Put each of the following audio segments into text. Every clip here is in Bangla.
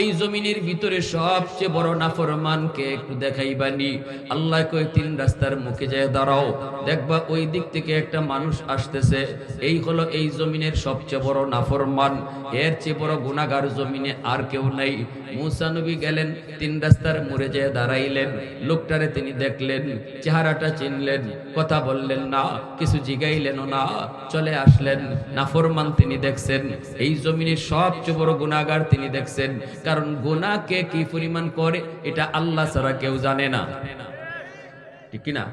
এই জমিনের ভিতরে সবচেয়ে বড় নাফরমানকে একটু দেখাইবানি। আল্লাহ তিন রাস্তার মুখে যায় দাঁড়াও। দেখবা ওই দিক থেকে একটা মানুষ আসতেছে। এই হলো এই জমিনের সবচেয়ে বড় নাফরমান। এর চেয়ে বড় গুণাগার জমিনে আর কেউ নাই। মুসা নবী গেলেন, তিন রাস্তার মোড়ে দাঁড়াইলেন। লোকটারে তিনি দেখলেন, চেহারাটা চিনলেন, কথা বললেন, না, কিছু জিগাইলেন না। চলে আসলেন, নাফরমান তিনি দেখছেন, এই জমিনের সবচেয়ে বড় গুণাগার তিনি দেখছেন। কারণ গুনাহকে কি পরিমাণ করে, এটা আল্লাহ ছাড়া কেউ জানে না। ঠিক কিনা?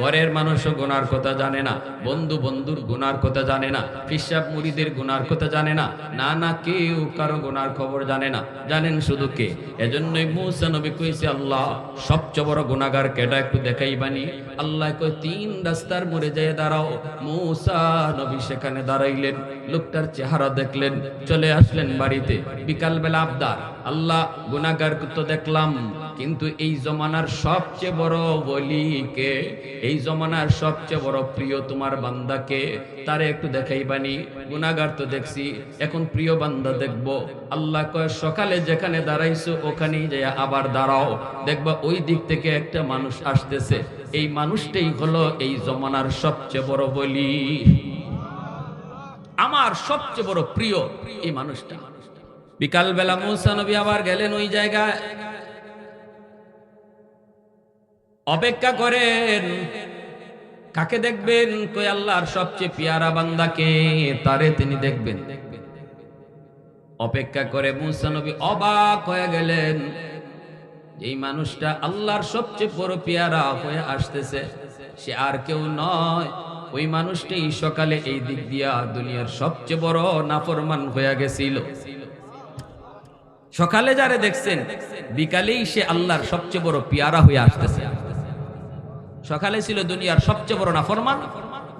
ঘরের মানুষও গুনার কথা জানে না, বন্ধু বন্ধুর গুনার কথা জানে না ফিসাব মুড়িদের গুনার কথা জানে না না না কেউ কারও গুনার খবর জানে না। জানেন শুধু কে? এজন্যই মুসা নবী কইছে, আল্লাহ, সবচেয়ে বড় গুনাগার কেডা একটু দেখাইবানি? আল্লাহ কই তিন রাস্তার মোড়ে যেয়ে দাঁড়াও। মুসা নবী সেখানে দাঁড়াইলেন, লোকটার চেহারা দেখলেন, চলে আসলেন বাড়িতে। বিকালবেলা আবদার। আল্লাহ গুনাগার তো দেখলাম, কিন্তু এই জমানার সবচেয়ে বড় বলিকে এই জমানার সবচেয়ে বড় প্রিয় তোমার বান্দাকে, তারে একটু দেখাই দেখাইবানি। গুনাগার তো দেখছি, এখন প্রিয় বান্দা দেখব। আল্লাহ কয়, সকালে যেখানে দাঁড়াইছো, ওখানেই যে আবার দাঁড়াও। দেখবা ওই দিক থেকে একটা মানুষ আসতেছে। এই মানুষটাই হলো এই জমানার সবচেয়ে বড় বলি। আমার সবচেয়ে বড় প্রিয় এই মানুষটা। বিকালবেলা মুসা নবী আবার গেলেন ওই জায়গায়। অপেক্ষা করেন। কাকে দেখবেন? কই আল্লাহর সবচেয়ে পিয়ারা বান্দাকে? তারে তিনি দেখবেন। অপেক্ষা করে মুসা নবী অবাক হয়ে গেলেন। এই মানুষটা আল্লাহর সবচেয়ে বড় পিয়ারা হয়ে আসতেছে। সে আর কেউ নয়। ওই মানুষটাই সকালে এই দিক দিয়া দুনিয়ার সবচেয়ে বড় নাফরমান হয়ে গেছিল। সকালে যারে দেখছেন, বিকালেই সে আল্লাহর সবচেয়ে বড় পিয়ারা হয়ে আসতেছে। সকালে ছিল দুনিয়ার সবচেয়ে বড় নাফরমান,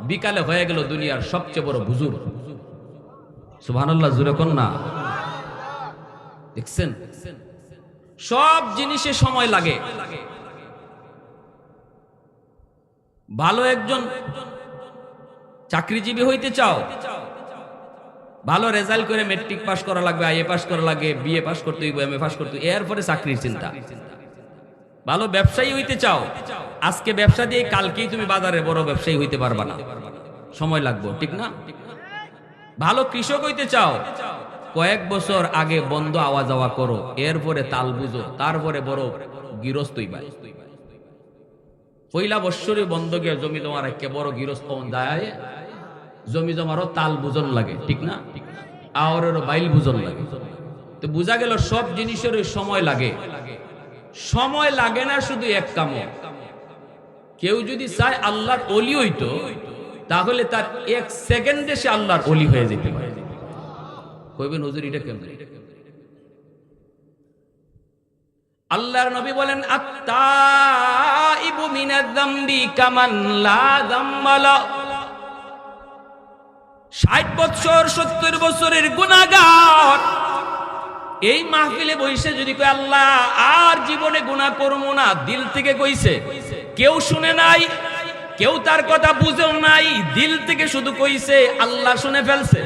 বিকালে হয়ে গেল দুনিয়ার সবচেয়ে বড় বুজুর সুবহানাল্লাহ, জুরে না? দেখছেন? সব জিনিসে সময় লাগে। ভালো একজন চাকরিজীবী হইতে চাও, ভালো রেজাল্ট করে মেট্রিক পাস করা লাগবে আইএ পাস করা লাগে বিএ পাস করতে হইব এমএ পাস করতে এরপরে চাকরির চিন্তা। ভালো ব্যবসায়ী হইতে চাও আজকে ব্যবসা দিয়ে কালকেই তুমি বাজারে বড় ব্যবসায়ী হইতে পারবা না। সময় লাগবে, ঠিক না? ভালো কৃষক হইতে চাও, কয়েক বছর আগে বন্ধ আওয়া যাওয়া করো, এরপরে তাল বুঝো, তারপরে বড় গৃহস্থই পাই পয়লা বৎসরে বন্ধ গিয়ে জমি তোমার একে বড় গৃহস্থ যায়, জমি জমারও তাল বুঝন লাগে, ঠিক না? আওয়ারেরও বাইল বুঝন লাগে। তো বোঝা গেল সব জিনিসের সময় লাগে। সময় লাগে না শুধু এক কাম কেউ যদি চায় আল্লাহর অলি হইতো, তাহলে তার এক সেকেন্ডে সে আল্লাহর অলি হয়ে যেতে পারে। কইবেন হুজুর এটা কেমন? আল্লাহর নবী বলেন, আত্তাইবু মিনাজ-যামবি কামান লা যাম্মালা। 60 বছর 70 বছরের গুনাহগার। এই মাহফিলে বইসে যদি কয়, আল্লাহ, আর জীবনে গুনাহ করব না, দিল থেকে কইছে। কেউ শুনে নাই, কেউ তার কথা বুঝেও নাই, দিল থেকে শুধু কইছে, আল্লাহ শুনে ফেলছে।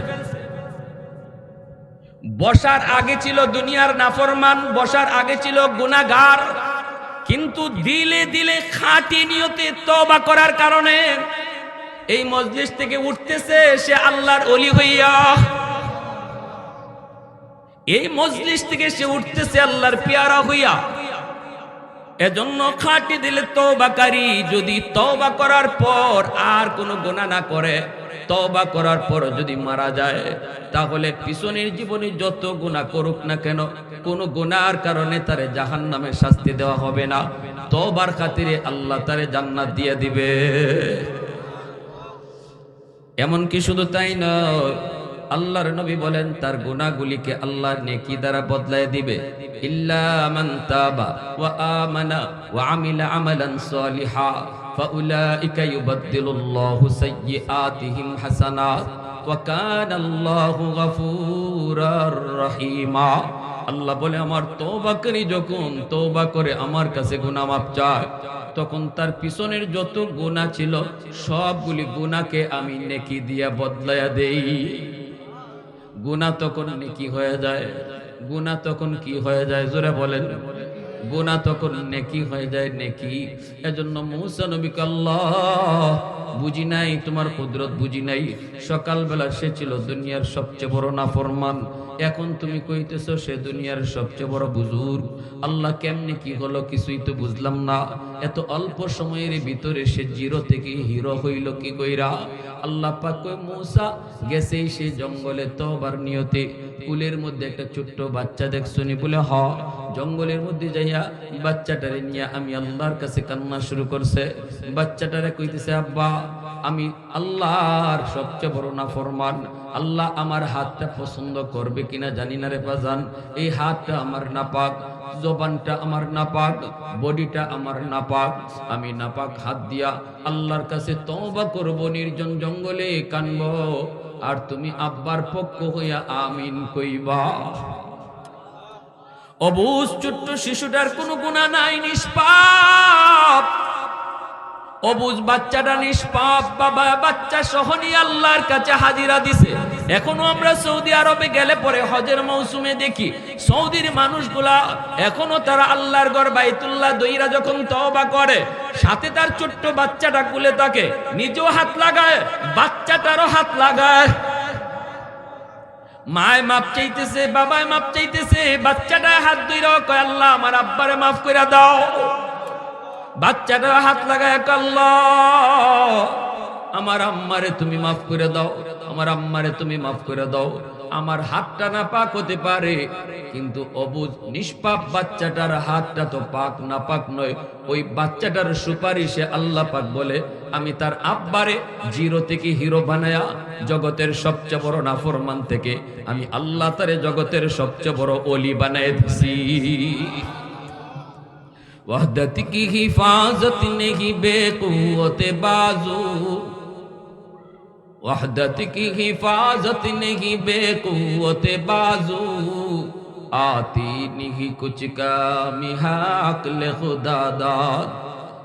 বসার আগে ছিল দুনিয়ার নাফরমান, বসার আগে ছিল গুনাগার কিন্তু দিলে দিলে খাঁটি নিয়তে তবা করার কারণে এই মজলিস থেকে উঠতেছে সে আল্লাহর অলি হইয়া। এই মজলিস থেকে সে উঠতেছে আল্লাহর পেয়ারা হইয়া। এজন্য খাঁটি দিলে তবাকারী যদি তবা করার পর আর কোনো গোনা না করে তবা করার পর যদি মারা যায়, তাহলে পিছনের জীবনে যত গুণা করুক না কেন, কোনো গুনার কারণে তারে জাহান নামে শাস্তি দেওয়া হবে না। তবার খাতিরে আল্লাহ তারে জান্নাত দিয়ে দিবে। এমনকি শুধু তাই নয় আল্লাহর নবী বলেন, তার গুনাহগুলিকে আল্লাহ নেকি দ্বারা বদলায় দিবে। ইল্লা তাবা ওয়া রহিমা। আল্লাহ বলে, আমার তওবা করি যখন, তওবা করে আমার কাছে গুনাহ মাপ চায়। তখন তার পিছনের যত গুনাহ ছিল, সবগুলি গুণাকে আমি নেকি দিয়া বদলায়া দেই। গুণা তখন নেকি হয়ে যায়? গুণা তখন কি হয়ে যায়? জোরে বলেন। গুণা তখন নেকি হয়ে যায়, নেকি। এজন্য মৌসা নবী আল্লাহ বুঝি নাই, তোমার কুদরত বুঝি নাই। সকালবেলা সে ছিল দুনিয়ার সবচেয়ে বড় নাফরমান। এখন তুমি কইতেছ সে দুনিয়ার সবচেয়ে বড় বুজুর্গ। আল্লাহ কেমনে কি হলো কিছুই তো বুঝলাম না। এত অল্প সময়ের ভিতরে সে জিরো থেকে হিরো হইল কি কইরা? আল্লাহ পাক মূসা গেছে সে জঙ্গলে তবার নিয়তে। কুলের মধ্যে একটা ছোট্ট বাচ্চা দেখছনি বলে, হ। জঙ্গলের মধ্যে যাইয়া বাচ্চাটারে নিয়ে আমি আল্লাহর কাছে কান্না শুরু করছে। বাচ্চাটারে কইতেছে, আব্বা, আমি আল্লাহর সবচেয়ে বড় না ফরমান আল্লাহ আমার হাতটা পছন্দ করবে কিনা জানি না রে বাজান। এই হাতটা আমার নাপাক, জবানটা আমার নাপাক, বডিটা আমার নাপাক। আমি নাপাক হাত দিয়া আল্লাহর কাছে তওবা করব, নির্জন জঙ্গলে কানব। আর তুমি আব্বার পক্ষ হইয়া আমিন কইবা। অবুজ ছোট্ট শিশুটার কোনো গুণা নাই, নিষ্পাপ। অবুজ বাচ্চাটা নিষ্পাপ, বাবা, বাচ্চা সহনি আল্লাহর কাছে হাজিরা দিছে। এখনও আমরা সৌদি আরবে গেলে পরে হজের মৌসুমে দেখি, সৌদির মানুষগুলা এখনও তারা আল্লাহর গড় বাইতুল্লাহ দইরা যখন তওবা করে, সাথে তার ছোট্ট বাচ্চাটা কুলে থাকে নিজেও হাত লাগায়, বাচ্চাটারও হাত লাগায়। মায় মাপ চাইতেছে, বাবায় মাপ চাইতেছে বাচ্চাটা হাত ধইরা কয়, আল্লাহ, আমার আব্বারে মাফ করে দাও। বাচ্চাটা হাত লাগায় আল্লাহ, আমার আম্মারে তুমি মাফ করে দাও, আমার আম্মারে তুমি মাফ করে দাও। আমার হাতটা না পাক হতে পারে, কিন্তু অবুজ, নিষ্পাপ বাচ্চাটার হাতটা তো পাক না পাক নয়। ওই বাচ্চাটার সুপারিশে আল্লাহ পাক বলে, আমি তার আব্বারে জিরো থেকে হিরো বানায়া জগতের সবচেয়ে বড় নাফরমান থেকে আমি আল্লাহ তারে জগতের সবচেয়ে বড় অলি বানায় দিছি। وحدت کی حفاظت نہیں بے قوت بازو وحدت کی حفاظت نہیں بے قوت بازو آتی نہیں کچھ کام ہے عقل خدا داد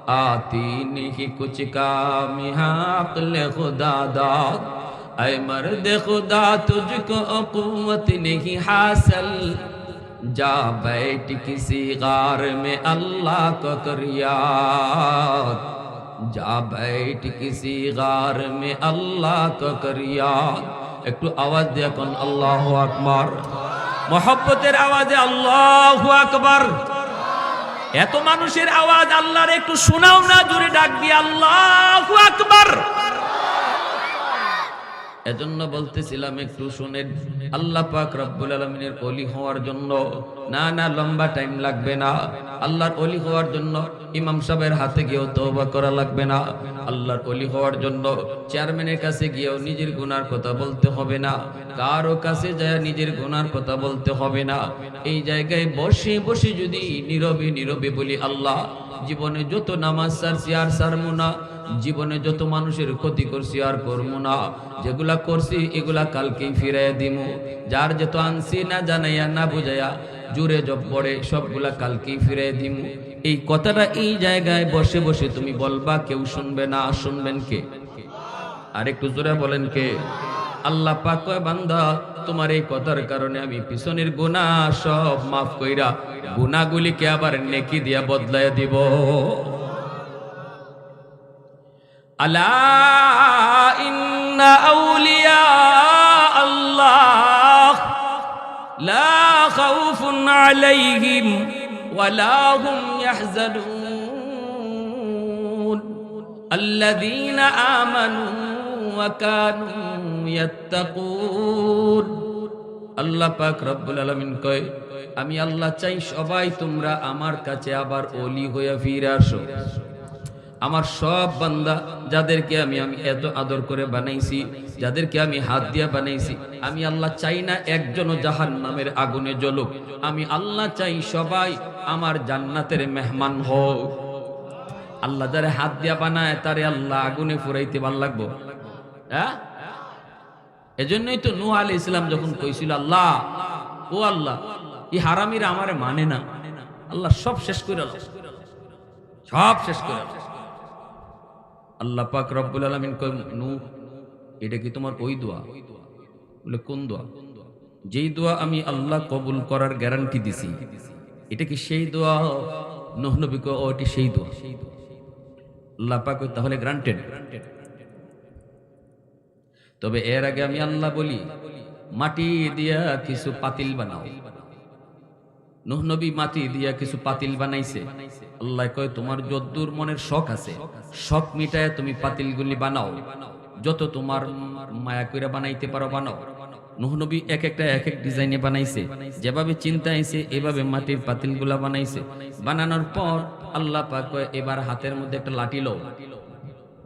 آتی نہیں کچھ کام ہے عقل خدا داد اے مرد خدا تجھ کو قوت نہیں حاصل جا بیٹھ کسی غار میں اللہ کو کر یاد जा बैठ किसी गार में अल्लाह को करियात একটু আওয়াজ দিয়ে এখন আল্লাহ আকবার মহব্বতের আওয়াজে আল্লাহ আকবার এত মানুষের আওয়াজ আল্লাহর একটু শোনাও না জুড়ে ডাক দিয়ে আল্লাহ আকবার এজন্য বলতেছিলাম, একটু শুনেন। আল্লাহ পাক রব্বুল আলমিনের অলি হওয়ার জন্য না না লম্বা টাইম লাগবে না। আল্লাহর অলি হওয়ার জন্য ইমাম সাহেবের হাতে গিয়েও তওবা করা লাগবে না। আল্লাহর অলি হওয়ার জন্য চেয়ারম্যানের কাছে গিয়েও নিজের গুনার কথা বলতে হবে না। কারও কাছে যায় নিজের গুনার কথা বলতে হবে না। এই জায়গায় বসে বসে যদি নীরবে নীরবে বলি, আল্লাহ, জীবনে যত নামাজ সারছি আর সারমু না জীবনে যত মানুষের ক্ষতি করছি আর করব না। যেগুলা করছি, এগুলা কালকেই ফিরাইয়া দিমু। যার যত আনছি না জানাইয়া, না বুঝাইয়া, জুড়ে জব পড়ে, সবগুলা কালকেই ফিরাই দিমু। এই কথাটা এই জায়গায় বসে বসে তুমি বলবা, কেউ শুনবে না। শুনবেন কে? আর একটু জোরে বলেন কে? আল্লাহ পাক বান্দা, তোমার এই কথার কারণে আমি পিছনের গুনাহ সব মাফ কইরা, গুনাহগুলিকে আবার নেকি দিয়া বদলায় দিব। আলা ইন্না আউলিয়া আল্লাহ লা খাউফুন ওয়ালা হুম ইয়াহজানুন। আল্লাযীনা আমানু ওয়া কানু আল্লাহ পাক রব্বুল আলামিন কয়, আমি আল্লাহ চাই সবাই তোমরা আমার কাছে আবার ওলি হয়ে ফিরে আসো। আমার সব বান্দা, যাদেরকে আমি আমি এত আদর করে বানাইছি, যাদেরকে আমি হাত দিয়া বানাইছি, আমি আল্লাহ চাই না একজনও জাহান নামের আগুনে জ্বলুক। আমি আল্লাহ চাই সবাই আমার জান্নাতের মেহমান হোক। আল্লাহ যারা হাত দিয়া বানায়, তারে আল্লাহ আগুনে ফুরাইতে ভালো লাগবো। হ্যাঁ? এজন্যই তো নূহ আলী ইসলাম যখন কইছিল, আল্লাহ, ও আল্লাহ, এই হারামিরা আমারে মানে না। আল্লাহ সব শেষ করে সব শেষ করে। আল্লাহ পাক রব্বুল আলমিন নূহ এটা কি তোমার ওই দোয়া? বলে, কোন দোয়া? যেই দোয়া আমি আল্লাহ কবুল করার গ্যারান্টি দিছি, এটা কি সেই দোয়া? নোহ নবী ও, এটি সেই দোয়া। আল্লাহ পাক তাহলে গ্রান্টেড তবে এর আগে আমি আল্লাহ বলি, মাটি দিয়া কিছু পাতিল বানাও। নুহ নবী মাটি দিয়া কিছু পাতিল বানাইছে। আল্লাহ কয়, তোমার যদ্দুর মনের শখ আছে। শখ মিটায় তুমি পাতিলগুলি বানাও। যত তোমার মায়া কইরা বানাইতে পারো বানাও। নুহ নবী এক একটা, এক এক ডিজাইনে বানাইছে। যেভাবে চিন্তা আইছে, এভাবে মাটির পাতিলগুলা বানাইছে। বানানোর পর আল্লাহ পাক কয়, এবার হাতের মধ্যে একটা লাঠি লও।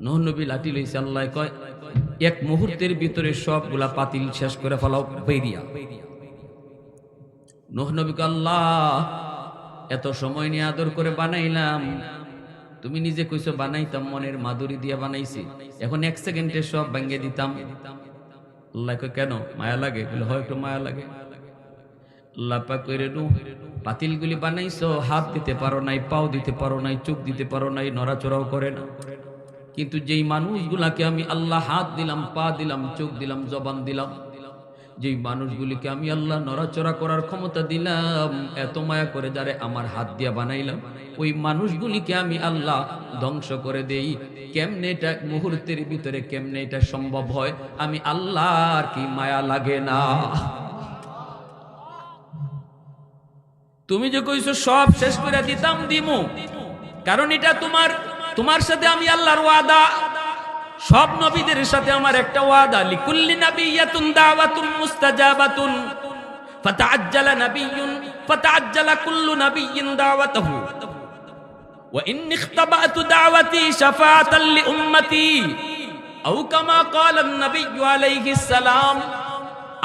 নুহ নবী লাঠি লইছে, আল্লাহ কয়, এক মুহূর্তের ভিতরে সবগুলা পাতিল শেষ করে ফেলাও বেরিয়া নোহ নবীকে আল্লাহ এত সময় নিয়ে আদর করে বানাইলাম। তুমি নিজে কইছো, বানাইতাম, মনের মাধুরী দিয়া বানাইছি। এখন এক সেকেন্ডে সব ভাঙ্গে দিতাম। আল্লাহ কেন? মায়া লাগে? হয়, একটু মায়া লাগে। পাক নু পাতিলগুলি বানাইছো, হাত দিতে পারো নাই, পাও দিতে পারো নাই, চোখ দিতে পারো নাই, নড়াচড়াও করে না। কিন্তু যেই মানুষগুলাকে আমি আল্লাহ হাত দিলাম, পা দিলাম, চোখ দিলাম, জবান দিলাম যেই মানুষগুলিকে আমি আল্লাহ নড়াচড়া করার ক্ষমতা দিলাম, এত মায়া করে যারে আমার হাত দিয়া বানাইলাম, ওই মানুষগুলিকে আমি আল্লাহ ধ্বংস করে দেই। কেমনে এটা মুহূর্তের ভিতরে কেমনে এটা সম্ভব হয়, আমি আল্লাহর কি মায়া লাগে না। তুমি যে কইছো সব শেষ করে দিতাম দিমু, কারণ এটা তোমার তোমার সাথে আমি আল্লাহর ওয়াদা সব নবীদের সাথে আমার একটা ওয়াদা, লিকুল্লি নাবিয়াতুন দাওয়াতুন মুস্তাজাবাতুন, ফাতাআজ্জালা নাবিয়্যুন ফাতাআজ্জালা কুল্লু নাবিয়্যিন দাওয়াতাহু। ওয়া ইন্নী ইখতাবাতু দাওয়াতি শাফাআতান লিউম্মতি আও কামা ক্বালা আন-নাবিয়্যু সালাম।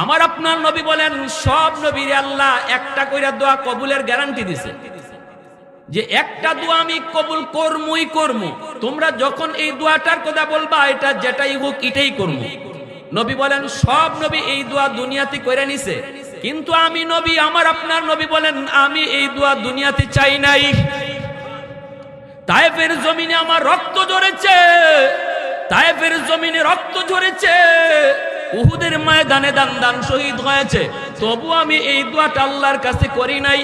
আমার আপনার নবী বলেন, সব নবীর আল্লাহ একটা কইরা দোয়া কবুলের গ্যারান্টি দিছে। যে একটা দোয়া আমি কবুল করমুই করমু। তোমরা যখন এই দোয়াটার কথা বলবা, এটা যেটাই হোক, এটাই করমু। নবী বলেন, সব নবী এই দোয়া দুনিয়াতে করে নিছে। কিন্তু আমি নবী, আমার আপনার নবী বলেন, আমি এই দোয়া দুনিয়াতে চাই নাই। তায়েফের জমিনে আমার রক্ত ঝরেছে। তায়েফের জমিনে রক্ত ঝরেছে। উহুদের ময়দানে দান দান শহীদ হয়েছে। তবু আমি এই দোয়াটা আল্লাহর কাছে করি নাই,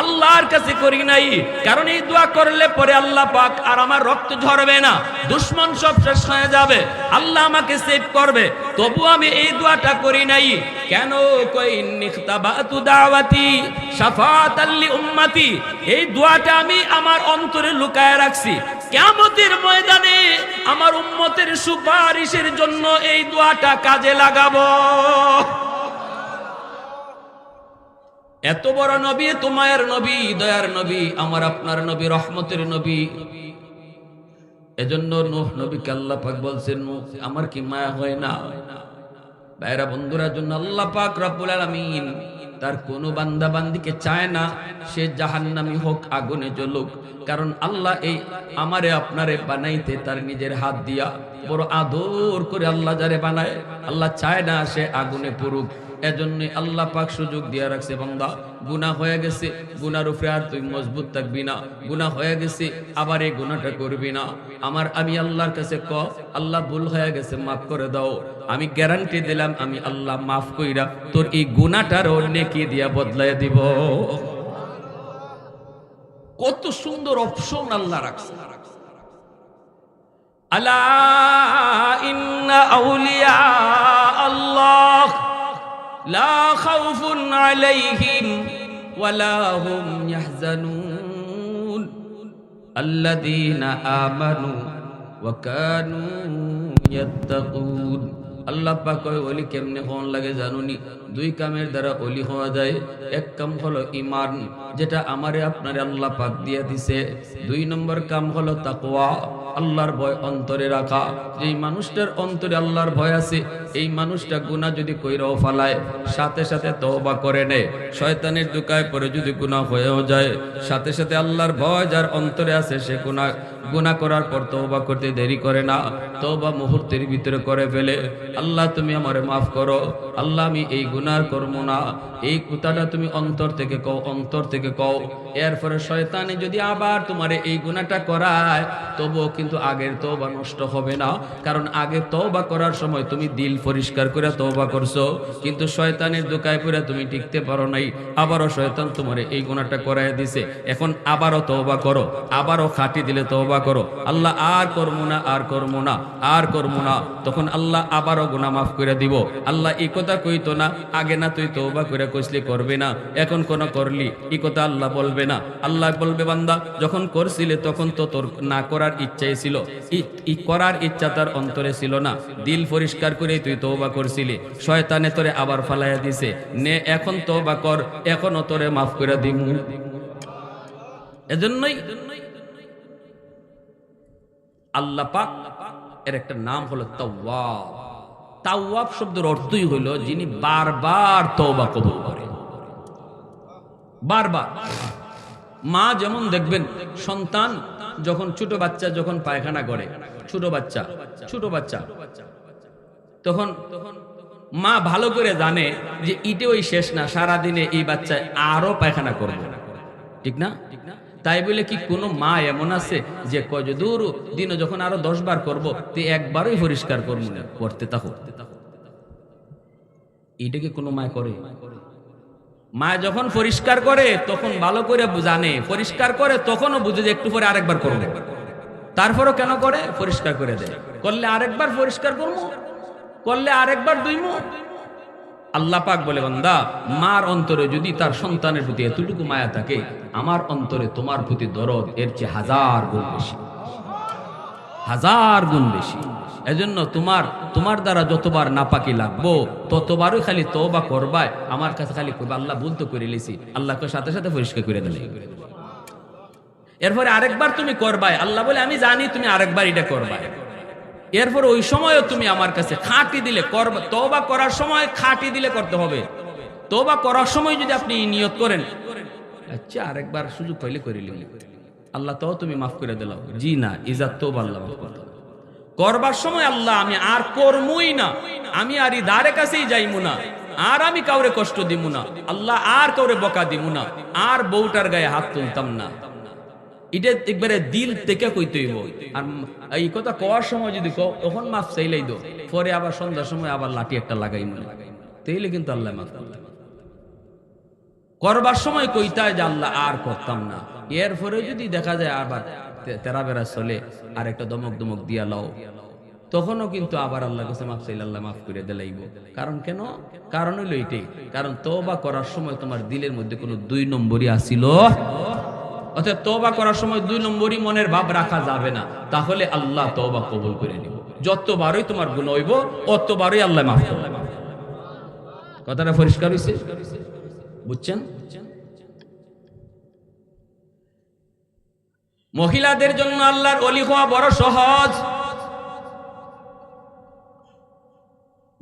আল্লাহর কাছে করি নাই। কারণ এই দোয়া করলে পরে আল্লাহ পাক আর আমার রক্ত ঝরবে না, দুশ্মন সব শেষ হয়ে যাবে, আল্লাহ আমাকে সেভ করবে। তবু আমি এই দোয়াটা করি নাই। কেন উম্মতি এই দোয়াটা আমি আমার অন্তরে লুকায় রাখছি। কিয়ামতের ময়দানে আমার উম্মতের সুপারিশের জন্য এই দোয়াটা কাজে লাগাবো। এত বড় নবী তোমার নবী, দয়ার নবী, আমার আপনার নবী, রহমতের নবী। এজন্য নূহ নবীকে আল্লাহ পাক বলছেন আমার কি মায়া হয় না? ভাইরা, বন্ধুরা জন্য আল্লাহ পাক রব্বুল আলামিন তার কোনো বান্দা বান্দিকে চায় না, সে জাহান্নামি হোক, আগুনে জ্বলুক। কারণ আল্লাহ এই আমারে, আপনারে বানাইতে তার নিজের হাত দিয়া বড় আদর করে আল্লাহ যারে বানায়, আল্লাহ চায় না সে আগুনে পড়ুক এজন্য আল্লাহ পাক সুযোগ দিয়া রাখছে, বান্দা। গুনাহ হয়ে গেছে গুনার উপরে আর তুই মজবুত থাকবি না। গুনাহ হয়ে গেছে, আবার এই গুনাহটা করবি না। আমার, আমি আল্লাহর কাছে ক, আল্লাহ ভুল হয়ে গেছে, মাফ করে দাও। আমি গ্যারান্টি দিলাম, আমি আল্লাহ মাফ কইরা তোর এই গুনাহটারও নেকি দিয়া বদলায় দিব। কত সুন্দর অপশন আল্লাহ রাখছে। আলা ইন্না আউলিয়া আল্লাহ। لا خوف عليهم ولا هم يحزنون. الذين آمنوا وكانوا يتقون. আল্লাহ পাক কয়, অলি কেমনে হন লাগে জানুনি? দুই কামের দ্বারা অলি হওয়া যায়, এক কাম হলো ইমান যেটা আমারে আপনারে আল্লাহ পাক দিয়া দিছে। দুই নম্বর কাম হলো তাকওয়া, আল্লাহর ভয় অন্তরে রাখা। যেই মানুষটার অন্তরে আল্লাহর ভয় আছে, এই মানুষটা গুনাহ যদি কইরাও ফালায়, সাথে সাথে তওবা করে নেয়। শয়তানের দুকায় পরে যদি গুনাহ হয়েও যায়, সাথে সাথে আল্লাহর ভয় যার অন্তরে আছে, সে গুনাহ গুনাহ করার পর তওবা করতে দেরি করে না। তওবা মুহূর্তের ভিতরে করে ফেলে। আল্লাহ তুমি আমারে মাফ করো, আল্লাহ আমি এই গুনার করব না, এই কথাটা তুমি অন্তর থেকে কও, অন্তর থেকে কও। এরপরে শয়তানে যদি আবার তোমারে এই গুনাহটা করায়, তবুও কিন্তু আগের তওবা নষ্ট হবে না। কারণ আগে তওবা করার সময় তুমি দিল পরিষ্কার করে তওবা করছ, কিন্তু শয়তানের দোকায় পড়ে তুমি টিকতে পারো নাই। আবারও শয়তান তোমারে এই গুনাহটা করায় দিছে। এখন আবারও তওবা করো, আবারও খাটি দিলে তওবা করো। আল্লাহ আর করব না, আর করব না, আর করব না। তখন আল্লাহ আবারও গুনাহ মাফ করে দিব। আল্লাহ এই কথা কইতো না, আগে না তুই তওবা করে কইসলি করবে না, এখন কোন করলি, এই কথা আল্লাহ বলবে না। আল্লাহ বলবে, বান্দা, যখন করছিলে তখন তো তোর না করার ইচ্ছাই ছিল। ই- করার ইচ্ছা তার অন্তরে ছিল না। দিল পরিষ্কার করে তুই তওবা করছিলি। শয়তানে তোরে আবার ফালাইয়া দিছে। নে, এখন তওবা কর এখনও তোরে মাফ করে দিব। এজন্যই আল্লাহ পাক এর একটা নাম হলো তাওয়াব। তাওয়াব শব্দের অর্থই হলো যিনি বারবার তওবা কবুল করেন। বারবার। মা যেমন দেখবেন, সন্তান যখন ছোট বাচ্চা যখন পায়খানা করে, ছোট বাচ্চা ছোট বাচ্চা, তখন মা ভালো করে জানে যে ইটে ওই শেষ না সারা দিনে এই বাচ্চা আরও পায়খানা করবে। ঠিক না? তাই বলে কি কোনো মা এমন আছে যে কয় দূর দিনে যখন আরও দশ বার করব তুই একবারই পরিষ্কার করব না? করতে থাকো। এটা কি কোনো মায় করে? মা যখন পরিষ্কার করে, তখন ভালো করে জানে। পরিষ্কার করে, তখনও বুঝে যে একটু পরে আরেকবার করবে। তারপরও কেন করে? পরিষ্কার করে দেয়। করলে আরেকবার পরিষ্কার করব? করলে আরেকবার দুইমু? আল্লাহ পাক বলে, বান্দা, মার অন্তরে যদি তার সন্তানের প্রতি এতটুকু মায়া থাকে, আমার অন্তরে তোমার প্রতি দরদ এর চেয়ে হাজার গুণ বেশি। হাজার গুণ বেশি। এজন্য তোমার তোমার দ্বারা যতবার নাপাকি লাগবো, ততবারই খালি তওবা করবায় আমার কাছে খালি কইবা, আল্লাহ ভুল তো করে লিছি। আল্লাহকে সাথে সাথে পরিষ্কার করে দিলে। এরপরে আরেকবার তুমি করবাই। আল্লাহ বলে, আমি জানি তুমি আরেকবার এটা করবাই। এরপর ওই সময়ও তুমি আমার কাছে খাঁটি দিলে করবা, তওবা করার সময় খাঁটি দিলে করতে হবে। তওবা করার সময় যদি আপনি নিয়ত করেন আচ্ছা আরেকবার সুযোগ পাইলে করে নিলে আল্লাহ তো তুমি মাফ করে দিলাম। জি না ইজাত তো আল্লাহ করবার সময় আল্লাহ, আমি আর করমুই না। আমি আর ইদারে কাছেই যাইমু না। আর আমি কাউরে কষ্ট দিমু না। আল্লাহ আর কাউরে বকা দিমু না। আর বউটার গায়ে হাত তুলতাম না। এটা একবারে দিল থেকে কইতে হইব। আর এই কথা কওয়ার সময় যদি কও তখন মাফ চাইলেই দো পরে আবার সন্ধ্যার সময় আবার লাঠি একটা লাগাই মনে তাইলে কিন্তু আল্লাহ মাফ করবে করবার সময় কইতায় যে আল্লাহ আর করতাম না। এরপরে যদি দেখা যায় আবার তেরা বেড়া চলে, আর একটা দমক দমক দিয়া লাও, তখনও কিন্তু আবার আল্লাহ কাছে মাফ চাইলে আল্লাহ মাফ করে দিলাইব কারণ কেন? কারণ হইল এটাই কারণ তওবা করার সময় তোমার দিলের মধ্যে কোনো দুই নম্বরই আসিল অর্থাৎ তওবা করার সময় দুই নম্বরই মনের ভাব রাখা যাবে না। তাহলে আল্লাহ তওবা কবুল করে নিব। যতবারই তোমার গুণ হইব, অতবারই আল্লাহ মাফ করবে। কথাটা পরিষ্কার হইছে? বুঝছেন? মহিলাদের জন্য আল্লাহর অলি হওয়া বড় সহজ।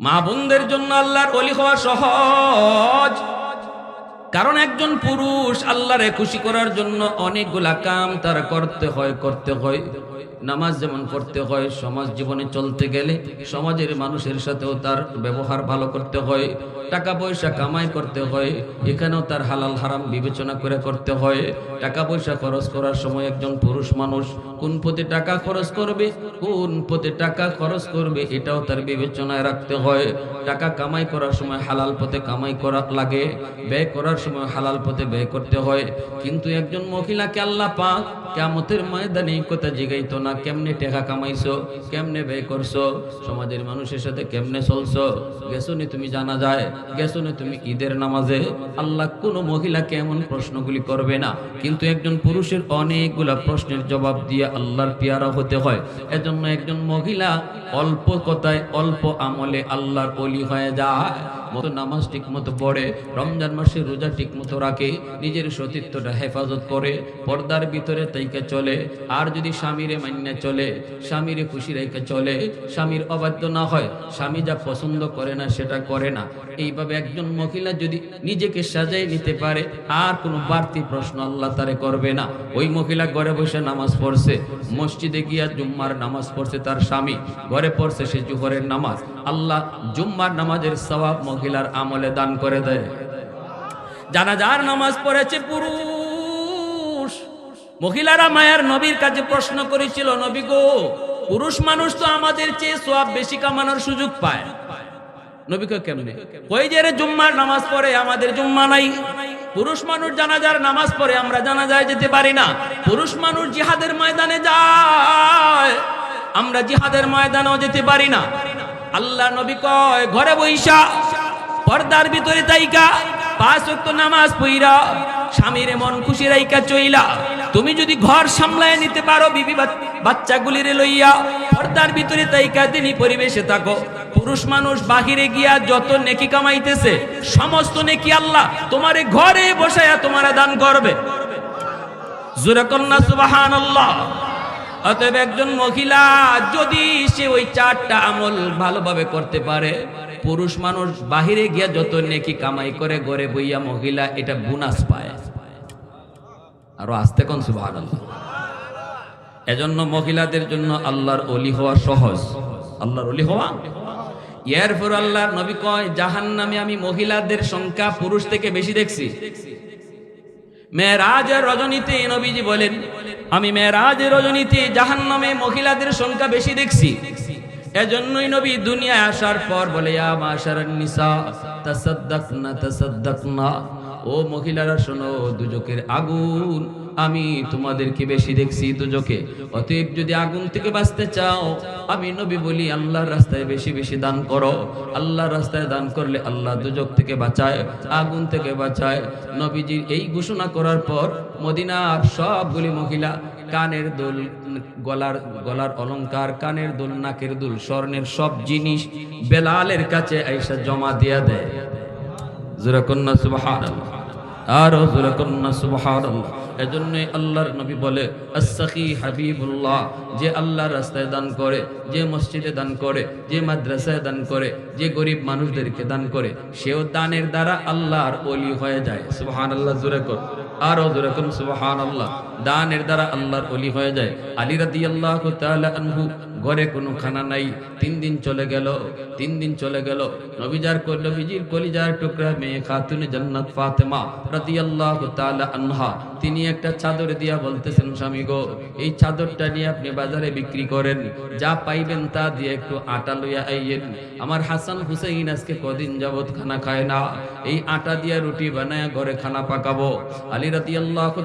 মা বোনদের জন্য আল্লাহর অলি হওয়া সহজ। কারণ একজন পুরুষ আল্লাহরে খুশি করার জন্য অনেকগুলা কাম তার করতে হয় করতে হয়। নামাজ যেমন করতে হয়, সমাজ জীবনে চলতে গেলে সমাজের মানুষের সাথেও তার ব্যবহার ভালো করতে হয় টাকা পয়সা কামাই করতে হয়, এখানেও তার হালাল হারাম বিবেচনা করে করতে হয়। টাকা পয়সা খরচ করার সময় একজন পুরুষ মানুষ কোন পথে টাকা খরচ করবে, কোন পথে টাকা খরচ করবে এটাও তার বিবেচনায় রাখতে হয়। টাকা কামাই করার সময় হালাল পথে কামাই করা লাগে, ব্যয় করার সময় হালাল পথে ব্যয় করতে হয়। কিন্তু একজন মহিলাকে আল্লাহ পাক কেমতের ময়দানে কথা জিগাইতো না, কেমনে টাকা কামাইছো? কেমনে ব্যয় করছ? সমাজের মানুষের সাথে কেমনে চলছো? গেছো নি তুমি জানা যায় গেছো নি তুমি ঈদের নামাজে? আল্লাহ কোন মহিলাকে এমন প্রশ্নগুলি করবে না। কিন্তু একজন পুরুষের অনেকগুলা প্রশ্নের জবাব দিয়ে আল্লাহর পিয়ারা হতে হয়। এজন্য একজন মহিলা অল্প কথায় অল্প আমলে আল্লাহর অলি হয়ে যায়। মতো নামাজ ঠিক মতো পড়ে, রমজান মাসে রোজা ঠিক মতো রাখে, নিজের সতীত্বটা হেফাজত করে, পর্দার ভিতরে তাইকে চলে, আর যদি স্বামীরে মান্যে চলে, স্বামীরে খুশি রেখে চলে, স্বামীর অবাধ্য না হয়, স্বামী যা পছন্দ করে না সেটা করে না। এইভাবে একজন মহিলা যদি নিজেকে সাজাই নিতে পারে, আর কোনো বাড়তি প্রশ্ন আল্লাহ তারে করবে না। ওই মহিলা ঘরে বসে নামাজ পড়ছে, মসজিদে গিয়া জুম্মার নামাজ পড়ছে তার স্বামী, ঘরে ঘরে পড়ছে সে জুহরের নামাজ। আল্লাহ জুম্মার নামাজের সওয়াব মহিলার আমলে দান করে দেয়। জানাজার নামাজ পড়েছে পুরুষ। মহিলারা মায়ার নবীর কাছে প্রশ্ন করেছিল, নবী গো, পুরুষ মানুষ তো আমাদের চেয়ে সোয়াব বেশি কামানোর সুযোগ পায়। নবীকে কেমনে? কই যে জুম্মার নামাজ পড়ে, আমাদের জুম্মা নাই। পুরুষ মানুষ জানাজার নামাজ পড়ে, আমরা জানাজায় যেতে পারি না। পুরুষ মানুষ জিহাদের ময়দানে যায়। আমরা জিহাদের ময়দানেও যেতে পারি না। আল্লাহ নবী কয়, ঘরে বইসা পর্দার ভিতরে তাইকা, পাঁচ নামাজ পইরা স্বামীর মন খুশি রাইকা চইলা, তুমি যদি ঘর সামলায় নিতে পারো বিবি বাচ- বাচ্চাগুলির লইয়া, পর্দার ভিতরে তাইকা তিনি পরিবেশে থাকো। পুরুষ মানুষ বাহিরে গিয়া যত নেকি কামাইতেছে, সমস্ত নেকি আল্লাহ তোমারে ঘরে বসায়া তোমারা দান করবে। জোরে কন্যা সুবাহান অতএব একজন মহিলা যদি সে ওই চারটা আমল ভালোভাবে করতে পারে, পুরুষ মানুষ বাহিরে গিয়া যত নেকি কামাই করে ঘরে বইয়া মহিলা এটা বোনাস পায়। আরও আসতে কোন সুবাহান এজন্য মহিলাদের জন্য আল্লাহর অলি হওয়া সহজ। আল্লাহর অলি হওয়া? এরপর আল্লাহর নবী কয়, জাহান্নামে আমি মহিলাদের সংখ্যা পুরুষ থেকে বেশি দেখছি। মেয়েরাজের রজনীতে নবীজি বলেন, আমি মেয়েরাজের রজনীতে জাহান্নামে মহিলাদের সংখ্যা বেশি দেখছি। এজন্যই নবী দুনিয়ায় আসার পর বলে মাশারান নিসা, তাসাদ্দাকনা তাসাদ্দাকনা। ও মহিলারা, শোনো, দুজকের আগুন। আমি তোমাদেরকে বেশি দেখছি দুজকে। অতএব যদি আগুন থেকে বাঁচতে চাও, আমি নবী বলি, আল্লাহর রাস্তায় বেশি বেশি দান করো। আল্লাহর রাস্তায় দান করলে আল্লাহ দুজক থেকে বাঁচায়, আগুন থেকে বাঁচায়। নবীজির এই ঘোষণা করার পর মদিনার সবগুলি মহিলা কানের দুল, গলার গলার অলংকার, কানের দুল, নাকের দুল, স্বর্ণের সব জিনিস বেলালের কাছে আইসা জমা দিয়া দেয়। জোরাকন্যা সুবহানাল্লাহ। আর জোরাকন্যা সুবহানাল্লাহ। এজন্যই আল্লাহর নবী বলে আসাকি হাবিবুল্লাহ যে আল্লাহর রাস্তায় দান করে, যে মসজিদে দান করে, যে মাদ্রাসায় দান করে, যে গরিব মানুষদেরকে দান করে, সেও দানের দ্বারা আল্লাহর অলি হয়ে যায়। সুবহানাল্লাহ, জোরে কর। আরও জোরে কোন সুবহানাল্লাহ। দানের দ্বারা আল্লাহর অলি হয়ে যায়। আলী রাদিয়াল্লাহু তাআলা আনহু, ঘরে কোনো খানা নাই। তিন দিন চলে গেল, তিন দিন চলে গেল। নবীজার নবীজির কলিজার টুকরা মেয়ে খাতুন জান্নাত ফাতেমা রাদিয়াল্লাহু তাআলা আনহা, তিনি একটা চাদর দিয়া বলতেছেন, স্বামী গো, এই চাদরটা নিয়ে আপনি বাজারে বিক্রি করেন। যা পাইবেন তা দিয়ে একটু আটা লইয়া আইয়েন। আমার হাসান হুসাইন আজকে কদিন যাবত খানা খায় না। এই আটা দিয়া রুটি বানায় ঘরে খানা পাকাবো। আলী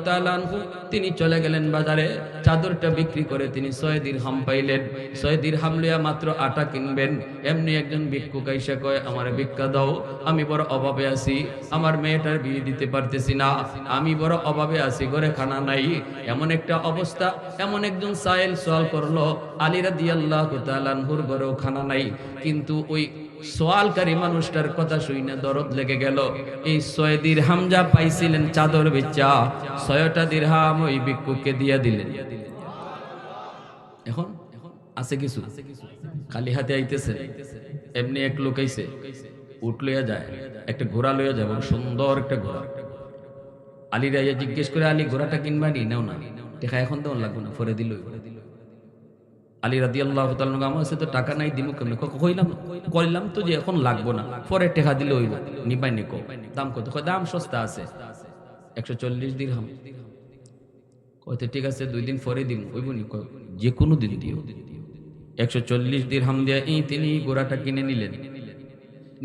তাআলা আনহু, তিনি চলে গেলেন বাজারে। চাদরটা বিক্রি করে তিনি ছয় দিরহাম পাইলেন। ছয় দিরহাম লইয়া মাত্র আটা কিনবেন। এমনি একজন ভিক্ষুক আইসা কয়, আমার ভিক্ষা দাও, আমি বড় অভাবে আছি। আমার মেয়েটার বিয়ে দিতে পারতেছি না। আমি বড় অভাবে আছি ঘরে খানা নাই, এমন একটা অবস্থা। এমন একজন সাইল সোয়াল করল, আলী রাদিয়াল্লাহু তাআলা আনহুর ঘরেও খানা নাই। কিন্তু ওই সোয়ালকারী মানুষটার কথা শুনে দরদ লেগে গেল। এই ছয় যা পাইছিলেন চাদর বেচা ছয়টা দিরহাম ওই ভিক্ষুককে দিয়ে দিলেন। এখন আছে কিছু? খালি হাতে আইতেছে, এমনি এক লোক আইছে, উঠ যায়, একটা ঘোড়া লইয়া যায় সুন্দর একটা ঘোড়া। আলী রাইয়া জিজ্ঞেস করে, আলী, ঘোড়াটা কিনবা নি? নেও না। দেখা এখন তো লাগবো না ফরে দিল আলী রাদি আল্লাহ আমার কাছে তো টাকা নাই, দিমু কেমনে? কইলাম কইলাম তো যে এখন লাগবো না, পরে টেকা দিলে হইব। নিবাই নিকো দাম কত? দাম সস্তা আছে, একশো চল্লিশ দিরহাম। কইতে ঠিক আছে, দুই দিন পরে দিন ওইব নি? যে কোনো দিন দিও। একশো চল্লিশ দিরহাম দিয়ে এই তিনি গোড়াটা কিনে নিলেন।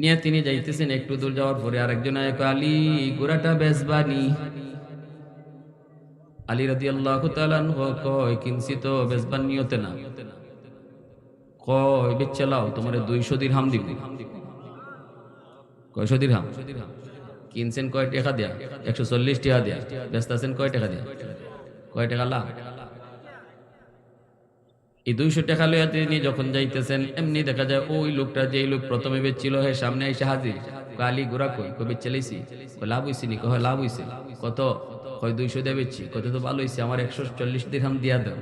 নিয়ে তিনি যাইতেছেন একটু দূর যাওয়ার পরে আরেকজন আলী গোড়াটা বেচবানি আলী রাদি আল্লাহ কয়, কিনছি তো বেচবার নিয়তে না। কয় বেচে লাও তোমার দুইশো দিরহাম দিব। কয়শো দিরহাম? কিনছেন কয় টাকা দেয়া, একশো চল্লিশ টাকা দেয়া, ব্যস্ত আছেন কয় টাকা দেয়া? কয় টাকা লাভ? এই দুইশো টাকা লইয়া তিনি যখন যাইতেছেন, এমনি দেখা যায় ওই লোকটা যেই লোক প্রথমে বেচছিল হে সামনে এসে হাজির। কালি গোড়া কই? কবে চালাইছি লাভ হইছি নি? কয়, লাভ হইছে। কত? কয়, দুইশো দিয়ে বেচছি। কত তো ভালো হইছে, আমার একশো চল্লিশ দিরহাম দিয়া দাও।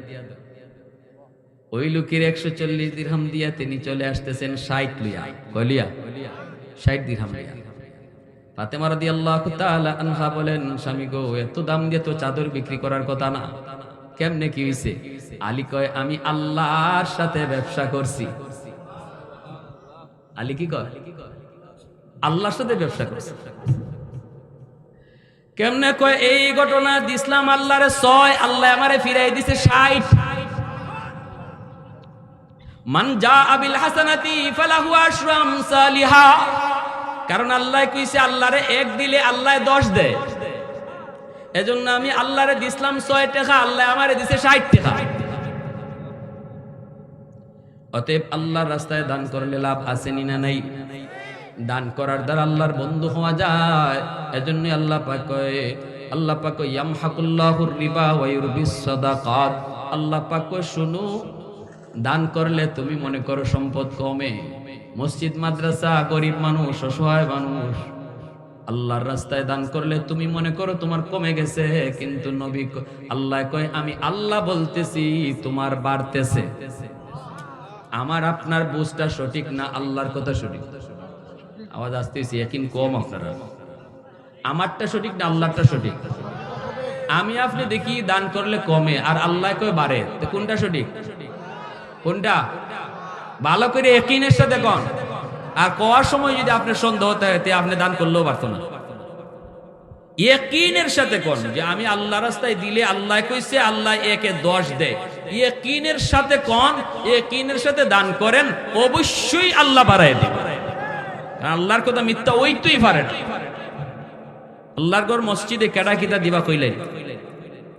ওই লোকের একশো চল্লিশ দিরহাম দিয়া তিনি চলে আসতেছেন ষাট লইয়া। কলিয়া ষাট দিরহাম লইয়া। ফাতেমা রাদিয়াল্লাহু তাআলা আনহা বলেন, স্বামী গো, এত দাম দিয়ে তো চাদর বিক্রি করার কথা না। কেমনে কি হইছে? আলী কয়, আমি আল্লাহর সাথে ব্যবসা করছি। আলী কি কয়? আল্লাহর সাথে ব্যবসা করছে। কেমনে কয়, এই ঘটনা দিসলাম আল্লাহরে ছয়, আল্লাহ আমারে ফিরাই দিছে ষাট। মান যা আবিল হাসানাতি ফালাহু আশরু আমসালিহা কারণ আল্লাহ কইছে, আল্লাহরে এক দিলে আল্লাহ দশ দেয়। এজন্য আমি আল্লাহরে দিসলাম ছয় টাকা, আল্লাহ আমারে দিছে ষাট টাকা। অতএব আল্লাহর রাস্তায় দান করলে লাভ আসেনি না নাই? দান করার দ্বারা আল্লাহর বন্ধু হওয়া যায়। এজন্য আল্লাহ পাক কয়, আল্লাহ পাক ইয়ামহাকুল্লাহুর রিবা ওয়া ইউরবিস সাদাকাত। আল্লাহ পাক কয়, শুনো, দান করলে তুমি মনে করো সম্পদ কমে। মসজিদ, মাদ্রাসা, গরিব মানুষ, অসহায় মানুষ আল্লাহর রাস্তায় দান করলে তুমি মনে করো তোমার কমে গেছে, কিন্তু নবী আল্লাহ কয়, আমি আল্লাহ বলতেছি, তোমার বাড়তেছে। আমার আপনার বুঝটা সঠিক না আল্লাহর কথা সঠিক? আওয়াজ আসতেছি, একিন কম আপনারা। আমারটা সঠিক না আল্লাহরটা সঠিক? আমি আপনি দেখি দান করলে কমে, আর আল্লাহ কয়, বাড়ে। তো কোনটা সঠিক? কোনটা? ভালো করে একিনের সাথে কন। আর কওয়ার সময় যদি আপনার সন্দেহ তে আপনি দান করলেও পারতো না। ইয়কিনের সাথে কোন যে আমি আল্লাহ রাস্তায় দিলে আল্লাহ কইছে, আল্লাহ একে দশ দেয়। ইয়কিনের সাথে কোন, ইয়কিনের সাথে দান করেন, অবশ্যই আল্লাহ বাড়ায় দেবে। আল্লাহর কথা মিথ্যা ওই তুই পারে না। আল্লাহর ঘর মসজিদে কেডা কিতা দিবা কইলেন?